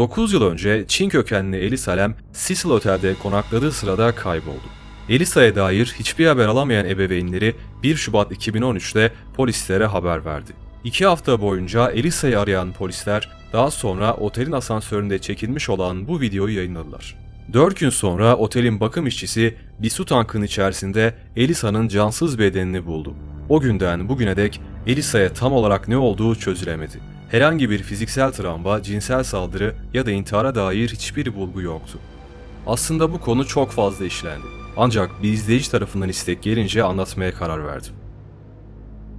9 yıl önce Çin kökenli Elisa Lam, Cecil Otel'de konakladığı sırada kayboldu. Elisa'ya dair hiçbir haber alamayan ebeveynleri 1 Şubat 2013'te polislere haber verdi. İki hafta boyunca Elisa'yı arayan polisler daha sonra otelin asansöründe çekilmiş olan bu videoyu yayınladılar. 4 gün sonra otelin bakım işçisi bir su tankının içerisinde Elisa'nın cansız bedenini buldu. O günden bugüne dek Elisa'ya tam olarak ne olduğu çözülemedi. Herhangi bir fiziksel travma, cinsel saldırı ya da intihara dair hiçbir bulgu yoktu. Aslında bu konu çok fazla işlendi. Ancak bir izleyici tarafından istek gelince anlatmaya karar verdim.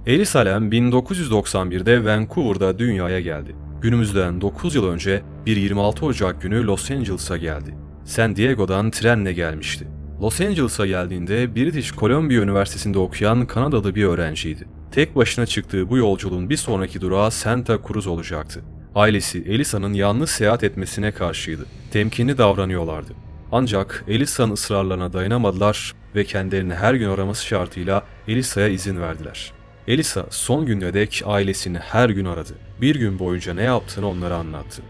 Elisa Lam 1991'de Vancouver'da dünyaya geldi. Günümüzden 9 yıl önce bir 26 Ocak günü Los Angeles'a geldi. San Diego'dan trenle gelmişti. Los Angeles'a geldiğinde British Columbia Üniversitesi'nde okuyan Kanadalı bir öğrenciydi. Tek başına çıktığı bu yolculuğun bir sonraki durağı Santa Cruz olacaktı. Ailesi Elisa'nın yalnız seyahat etmesine karşıydı. Temkinli davranıyorlardı. Ancak Elisa'nın ısrarlarına dayanamadılar ve kendilerini her gün araması şartıyla Elisa'ya izin verdiler. Elisa son gününe dek ailesini her gün aradı. Bir gün boyunca ne yaptığını onlara anlattı.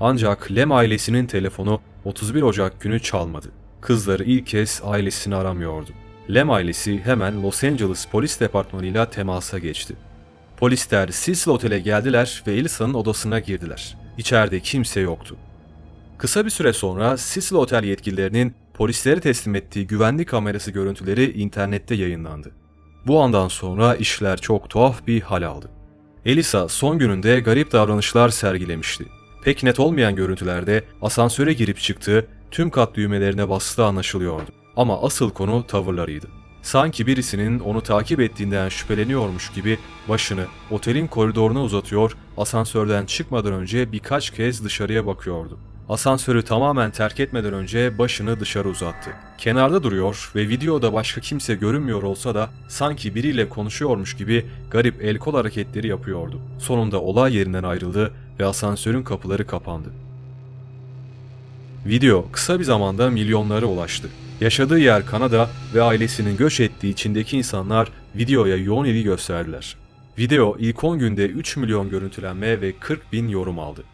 Ancak Lem ailesinin telefonu 31 Ocak günü çalmadı. Kızları ilk kez ailesini aramıyordu. Lem ailesi hemen Los Angeles Polis Departmanı'yla temasa geçti. Polisler Cecil Otel'e geldiler ve Elisa'nın odasına girdiler. İçeride kimse yoktu. Kısa bir süre sonra Cecil Otel yetkililerinin polislere teslim ettiği güvenlik kamerası görüntüleri internette yayınlandı. Bu andan sonra işler çok tuhaf bir hal aldı. Elisa son gününde garip davranışlar sergilemişti. Pek net olmayan görüntülerde asansöre girip çıktığı, tüm kat düğmelerine bastığı anlaşılıyordu. Ama asıl konu tavırlarıydı. Sanki birisinin onu takip ettiğinden şüpheleniyormuş gibi başını otelin koridoruna uzatıyor, asansörden çıkmadan önce birkaç kez dışarıya bakıyordu. Asansörü tamamen terk etmeden önce başını dışarı uzattı. Kenarda duruyor ve videoda başka kimse görünmüyor olsa da sanki biriyle konuşuyormuş gibi garip el kol hareketleri yapıyordu. Sonunda olay yerinden ayrıldı ve asansörün kapıları kapandı. Video kısa bir zamanda milyonlara ulaştı. Yaşadığı yer Kanada ve ailesinin göç ettiği içindeki insanlar videoya yoğun ilgi gösterdiler. Video ilk 10 günde 3 milyon görüntülenme ve 40 bin yorum aldı.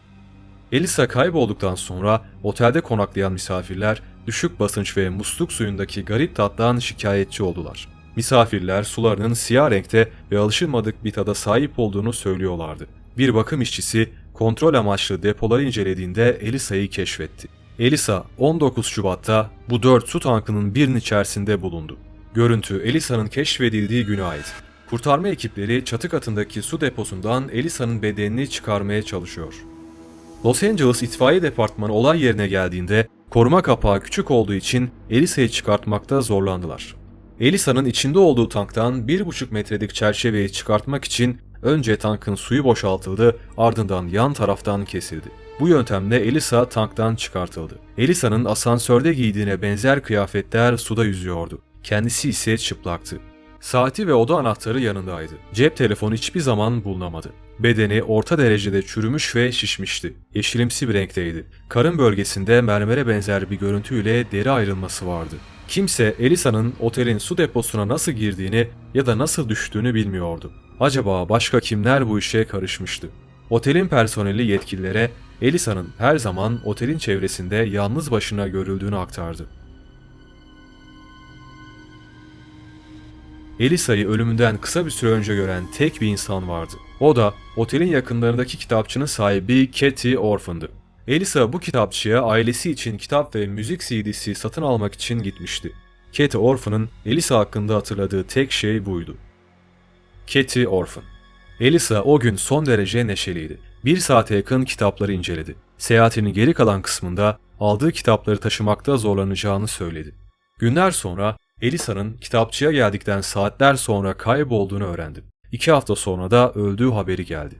Elisa kaybolduktan sonra otelde konaklayan misafirler düşük basınç ve musluk suyundaki garip tattan şikayetçi oldular. Misafirler sularının siyah renkte ve alışılmadık bir tada sahip olduğunu söylüyorlardı. Bir bakım işçisi kontrol amaçlı depoları incelediğinde Elisa'yı keşfetti. Elisa 19 Şubat'ta bu dört su tankının birinin içerisinde bulundu. Görüntü Elisa'nın keşfedildiği güne ait. Kurtarma ekipleri çatı katındaki su deposundan Elisa'nın bedenini çıkarmaya çalışıyor. Los Angeles İtfaiye Departmanı olay yerine geldiğinde koruma kapağı küçük olduğu için Elisa'yı çıkartmakta zorlandılar. Elisa'nın içinde olduğu tanktan 1,5 metrelik çerçeveyi çıkartmak için önce tankın suyu boşaltıldı ardından yan taraftan kesildi. Bu yöntemle Elisa tanktan çıkartıldı. Elisa'nın asansörde giydiğine benzer kıyafetler suda yüzüyordu. Kendisi ise çıplaktı. Saati ve oda anahtarı yanındaydı. Cep telefonu hiçbir zaman bulunamadı. Bedeni orta derecede çürümüş ve şişmişti. Yeşilimsi bir renkteydi. Karın bölgesinde mermere benzer bir görüntüyle deri ayrılması vardı. Kimse Elisa'nın otelin su deposuna nasıl girdiğini ya da nasıl düştüğünü bilmiyordu. Acaba başka kimler bu işe karışmıştı? Otelin personeli yetkililere Elisa'nın her zaman otelin çevresinde yalnız başına görüldüğünü aktardı. Elisa'yı ölümünden kısa bir süre önce gören tek bir insan vardı. O da otelin yakınlarındaki kitapçının sahibi Katie Orphan'dı. Elisa bu kitapçıya ailesi için kitap ve müzik CD'si satın almak için gitmişti. Katie Orphan'ın Elisa hakkında hatırladığı tek şey buydu. Katie Orphan Elisa o gün son derece neşeliydi. Bir saate yakın kitapları inceledi. Seyahatinin geri kalan kısmında aldığı kitapları taşımakta zorlanacağını söyledi. Günler sonra Elisa'nın kitapçıya geldikten saatler sonra kaybolduğunu öğrendi. İki hafta sonra da öldüğü haberi geldi.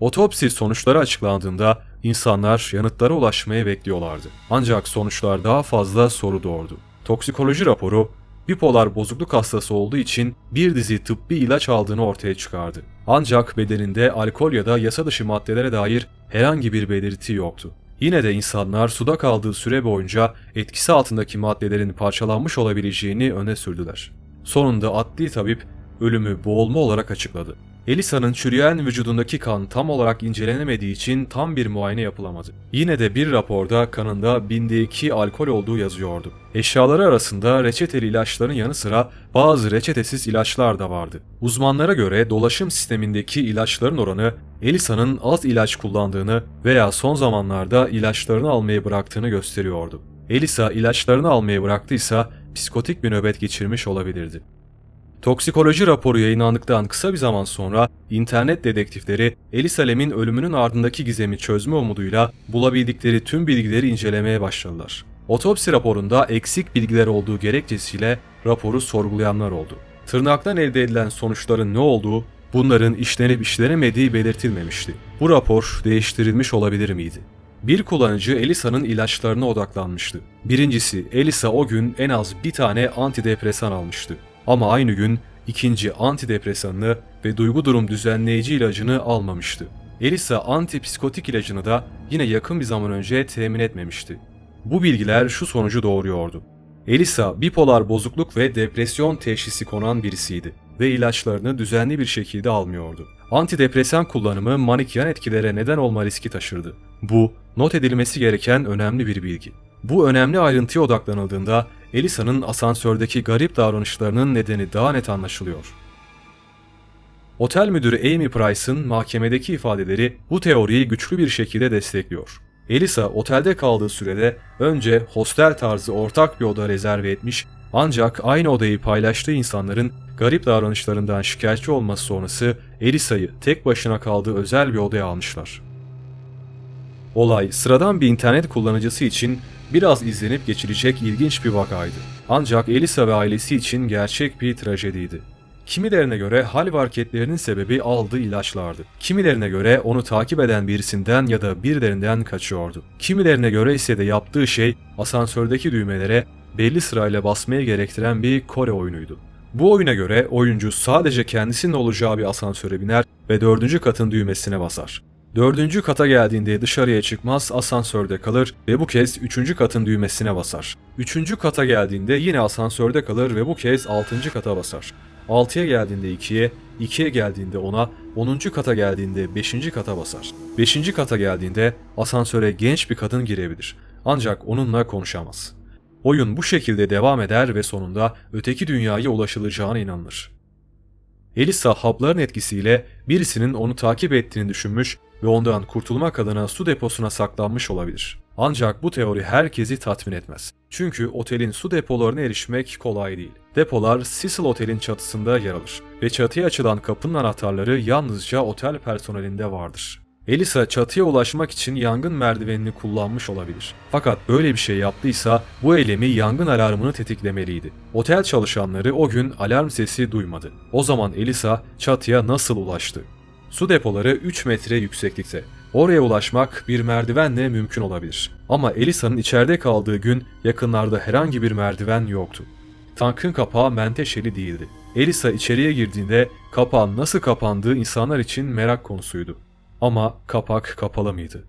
Otopsi sonuçları açıklandığında insanlar yanıtlara ulaşmaya bekliyorlardı. Ancak sonuçlar daha fazla soru doğurdu. Toksikoloji raporu bipolar bozukluk hastası olduğu için bir dizi tıbbi ilaç aldığını ortaya çıkardı. Ancak bedeninde alkol ya da yasa dışı maddelere dair herhangi bir belirti yoktu. Yine de insanlar suda kaldığı süre boyunca etkisi altındaki maddelerin parçalanmış olabileceğini öne sürdüler. Sonunda adli tabip ölümü boğulma olarak açıkladı. Elisa'nın çürüyen vücudundaki kan tam olarak incelenemediği için tam bir muayene yapılamadı. Yine de bir raporda kanında binde 2 alkol olduğu yazıyordu. Eşyaları arasında reçeteli ilaçların yanı sıra bazı reçetesiz ilaçlar da vardı. Uzmanlara göre dolaşım sistemindeki ilaçların oranı Elisa'nın az ilaç kullandığını veya son zamanlarda ilaçlarını almayı bıraktığını gösteriyordu. Elisa ilaçlarını almayı bıraktıysa psikotik bir nöbet geçirmiş olabilirdi. Toksikoloji raporu yayınlandıktan kısa bir zaman sonra internet dedektifleri Elisa Lam'in ölümünün ardındaki gizemi çözme umuduyla bulabildikleri tüm bilgileri incelemeye başladılar. Otopsi raporunda eksik bilgiler olduğu gerekçesiyle raporu sorgulayanlar oldu. Tırnaktan elde edilen sonuçların ne olduğu, bunların işlenip işlenemediği belirtilmemişti. Bu rapor değiştirilmiş olabilir miydi? Bir kullanıcı Elisa'nın ilaçlarına odaklanmıştı. Birincisi Elisa o gün en az bir tane antidepresan almıştı. Ama aynı gün ikinci antidepresanını ve duygu durum düzenleyici ilacını almamıştı. Elisa antipsikotik ilacını da yine yakın bir zaman önce temin etmemişti. Bu bilgiler şu sonucu doğuruyordu. Elisa bipolar bozukluk ve depresyon teşhisi konan birisiydi ve ilaçlarını düzenli bir şekilde almıyordu. Antidepresan kullanımı manik yan etkilere neden olma riski taşırdı. Bu, not edilmesi gereken önemli bir bilgi. Bu önemli ayrıntıya odaklanıldığında Elisa'nın asansördeki garip davranışlarının nedeni daha net anlaşılıyor. Otel müdürü Amy Price'ın mahkemedeki ifadeleri bu teoriyi güçlü bir şekilde destekliyor. Elisa otelde kaldığı sürede önce hostel tarzı ortak bir oda rezerve etmiş ancak aynı odayı paylaştığı insanların garip davranışlarından şikayetçi olması sonrası Elisa'yı tek başına kaldığı özel bir odaya almışlar. Olay sıradan bir internet kullanıcısı için biraz izlenip geçilecek ilginç bir vakaydı. Ancak Elisa ve ailesi için gerçek bir trajediydi. Kimilerine göre hal ve hareketlerinin sebebi aldığı ilaçlardı. Kimilerine göre onu takip eden birisinden ya da birilerinden kaçıyordu. Kimilerine göre ise de yaptığı şey asansördeki düğmelere belli sırayla basmaya gerektiren bir Kore oyunuydu. Bu oyuna göre oyuncu sadece kendisinin olacağı bir asansöre biner ve dördüncü katın düğmesine basar. Dördüncü kata geldiğinde dışarıya çıkmaz asansörde kalır ve bu kez üçüncü katın düğmesine basar. Üçüncü kata geldiğinde yine asansörde kalır ve bu kez altıncı kata basar. 6'ya geldiğinde 2'ye, 2'ye geldiğinde 10'a, 10. kata geldiğinde 5. kata basar. 5. kata geldiğinde asansöre genç bir kadın girebilir. Ancak onunla konuşamaz. Oyun bu şekilde devam eder ve sonunda öteki dünyaya ulaşılacağına inanılır. Elisa hapların etkisiyle birisinin onu takip ettiğini düşünmüş ve ondan kurtulmak adına su deposuna saklanmış olabilir. Ancak bu teori herkesi tatmin etmez. Çünkü otelin su depolarına erişmek kolay değil. Depolar Cecil Otel'in çatısında yer alır ve çatıya açılan kapının anahtarları yalnızca otel personelinde vardır. Elisa çatıya ulaşmak için yangın merdivenini kullanmış olabilir. Fakat böyle bir şey yaptıysa bu eylemi yangın alarmını tetiklemeliydi. Otel çalışanları o gün alarm sesi duymadı. O zaman Elisa çatıya nasıl ulaştı? Su depoları 3 metre yükseklikte. Oraya ulaşmak bir merdivenle mümkün olabilir. Ama Elisa'nın içeride kaldığı gün yakınlarda herhangi bir merdiven yoktu. Tankın kapağı menteşeli değildi. Elisa içeriye girdiğinde kapağın nasıl kapandığı insanlar için merak konusuydu. Ama kapak kapalı mıydı?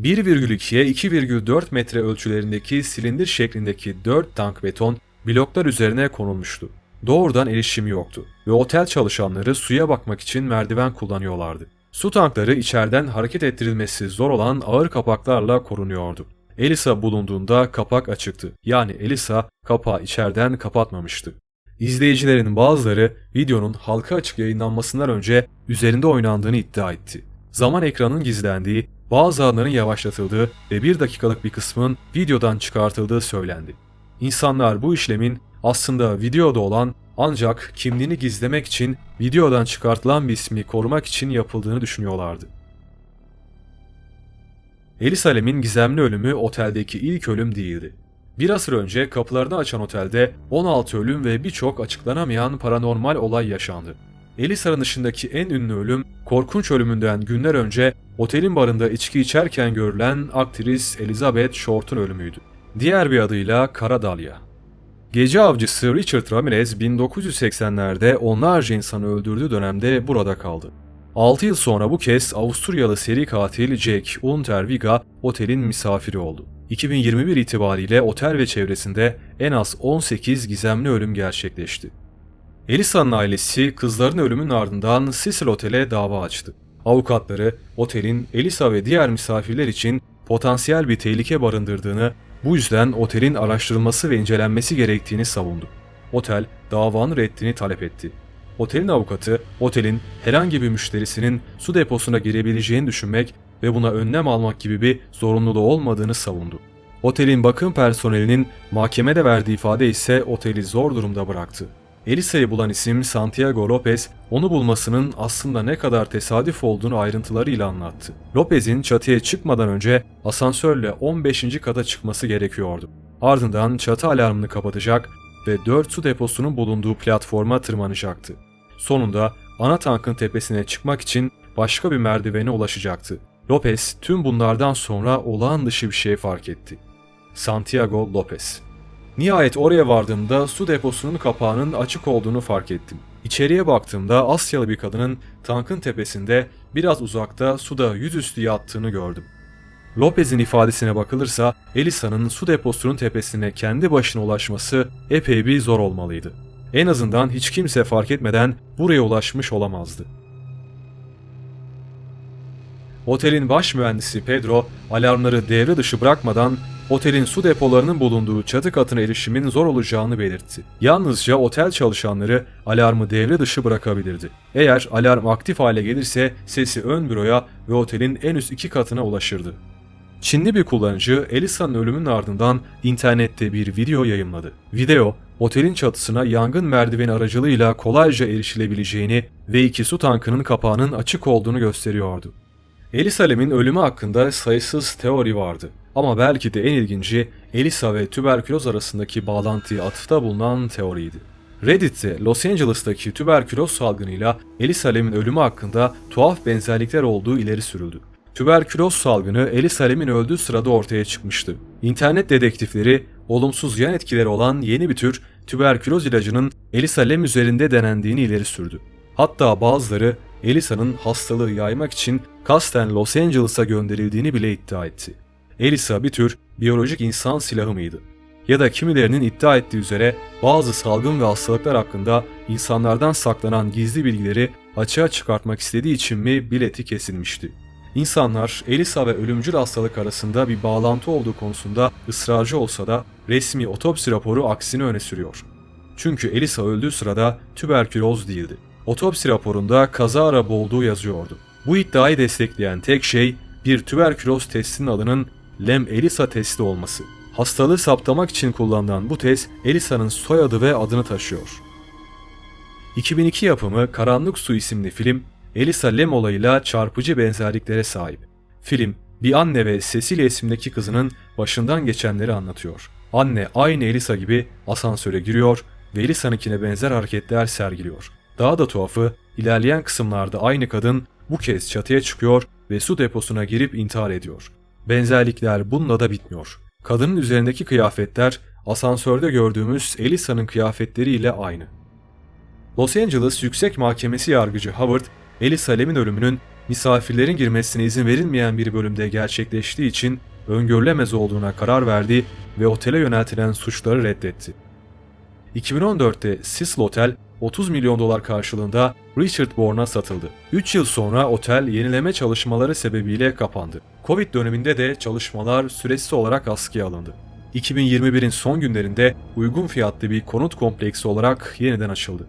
1,2'ye 2,4 metre ölçülerindeki silindir şeklindeki 4 tank beton bloklar üzerine konulmuştu. Doğrudan erişimi yoktu ve otel çalışanları suya bakmak için merdiven kullanıyorlardı. Su tankları içeriden hareket ettirilmesi zor olan ağır kapaklarla korunuyordu. Elisa bulunduğunda kapak açıktı. Yani Elisa kapağı içeriden kapatmamıştı. İzleyicilerin bazıları videonun halka açık yayınlanmasından önce üzerinde oynandığını iddia etti. Zaman ekranın gizlendiği, bazı anların yavaşlatıldığı ve bir dakikalık bir kısmın videodan çıkartıldığı söylendi. İnsanlar bu işlemin aslında videoda olan ancak kimliğini gizlemek için videodan çıkartılan bir ismi korumak için yapıldığını düşünüyorlardı. Elisalem'in gizemli ölümü oteldeki ilk ölüm değildi. Bir asır önce kapılarını açan otelde 16 ölüm ve birçok açıklanamayan paranormal olay yaşandı. Elisa'nın dışındaki en ünlü ölüm, korkunç ölümünden günler önce otelin barında içki içerken görülen aktris Elizabeth Short'un ölümüydü. Diğer bir adıyla Kara Dalya. Gece avcısı Richard Ramirez 1980'lerde onlarca insanı öldürdüğü dönemde burada kaldı. 6 yıl sonra bu kez Avusturyalı seri katil Jack Unterweger otelin misafiri oldu. 2021 itibariyle otel ve çevresinde en az 18 gizemli ölüm gerçekleşti. Elisa'nın ailesi kızların ölümünün ardından Cecil Otel'e dava açtı. Avukatları otelin Elisa ve diğer misafirler için potansiyel bir tehlike barındırdığını, bu yüzden otelin araştırılması ve incelenmesi gerektiğini savundu. Otel davanın reddini talep etti. Otelin avukatı, otelin herhangi bir müşterisinin su deposuna girebileceğini düşünmek ve buna önlem almak gibi bir zorunluluğu olmadığını savundu. Otelin bakım personelinin mahkemede verdiği ifade ise oteli zor durumda bıraktı. Elisa'yı bulan isim Santiago Lopez, onu bulmasının aslında ne kadar tesadüf olduğunu ayrıntılarıyla anlattı. Lopez'in çatıya çıkmadan önce asansörle 15. kata çıkması gerekiyordu. Ardından çatı alarmını kapatacak ve 4 su deposunun bulunduğu platforma tırmanacaktı. Sonunda ana tankın tepesine çıkmak için başka bir merdivene ulaşacaktı. Lopez tüm bunlardan sonra olağan dışı bir şey fark etti. Santiago Lopez Nihayet oraya vardığımda su deposunun kapağının açık olduğunu fark ettim. İçeriye baktığımda Asyalı bir kadının tankın tepesinde biraz uzakta suda yüzüstü yattığını gördüm. Lopez'in ifadesine bakılırsa Elisa'nın su deposunun tepesine kendi başına ulaşması epey bir zor olmalıydı. En azından hiç kimse fark etmeden buraya ulaşmış olamazdı. Otelin baş mühendisi Pedro alarmları devre dışı bırakmadan otelin su depolarının bulunduğu çatı katına erişimin zor olacağını belirtti. Yalnızca otel çalışanları alarmı devre dışı bırakabilirdi. Eğer alarm aktif hale gelirse sesi ön büroya ve otelin en üst iki katına ulaşırdı. Çinli bir kullanıcı Elisa'nın ölümünün ardından internette bir video yayınladı. Video, otelin çatısına yangın merdiveni aracılığıyla kolayca erişilebileceğini ve iki su tankının kapağının açık olduğunu gösteriyordu. Elisalem'in ölümü hakkında sayısız teori vardı. Ama belki de en ilginci Elisa ve tüberküloz arasındaki bağlantıya atıfta bulunan teoriydi. Reddit'te Los Angeles'taki tüberküloz salgınıyla Elisalem'in ölümü hakkında tuhaf benzerlikler olduğu ileri sürüldü. Tüberküloz salgını Elisalem'in öldüğü sırada ortaya çıkmıştı. İnternet dedektifleri olumsuz yan etkileri olan yeni bir tür tüberküloz ilacının Elisalem üzerinde denendiğini ileri sürdü. Hatta bazıları Elisa'nın hastalığı yaymak için kasten Los Angeles'a gönderildiğini bile iddia etti. Elisa bir tür biyolojik insan silahı mıydı? Ya da kimilerinin iddia ettiği üzere bazı salgın ve hastalıklar hakkında insanlardan saklanan gizli bilgileri açığa çıkartmak istediği için mi bileti kesilmişti? İnsanlar Elisa ve ölümcül hastalık arasında bir bağlantı olduğu konusunda ısrarcı olsa da resmi otopsi raporu aksini öne sürüyor. Çünkü Elisa öldüğü sırada tüberküloz değildi. Otopsi raporunda kaza arabı olduğu yazıyordu. Bu iddiayı destekleyen tek şey bir tüberküloz testinin adının Lem Elisa testi olması. Hastalığı saptamak için kullanılan bu test Elisa'nın soyadı ve adını taşıyor. 2002 yapımı Karanlık Su isimli film Elisa Lem olayıyla çarpıcı benzerliklere sahip. Film bir anne ve Cecilia isimdeki kızının başından geçenleri anlatıyor. Anne aynı Elisa gibi asansöre giriyor ve Elisa'nınkine benzer hareketler sergiliyor. Daha da tuhafı ilerleyen kısımlarda aynı kadın bu kez çatıya çıkıyor ve su deposuna girip intihar ediyor. Benzerlikler bununla da bitmiyor. Kadının üzerindeki kıyafetler asansörde gördüğümüz Elisa'nın kıyafetleriyle aynı. Los Angeles Yüksek Mahkemesi yargıcı Howard, Elisa Lem'in ölümünün misafirlerin girmesine izin verilmeyen bir bölümde gerçekleştiği için öngörülemez olduğuna karar verdi ve otele yöneltilen suçları reddetti. 2014'te Cecil Otel 30 milyon dolar karşılığında Richard Bourne'a satıldı. 3 yıl sonra otel yenileme çalışmaları sebebiyle kapandı. Covid döneminde de çalışmalar süresiz olarak askıya alındı. 2021'in son günlerinde uygun fiyatlı bir konut kompleksi olarak yeniden açıldı.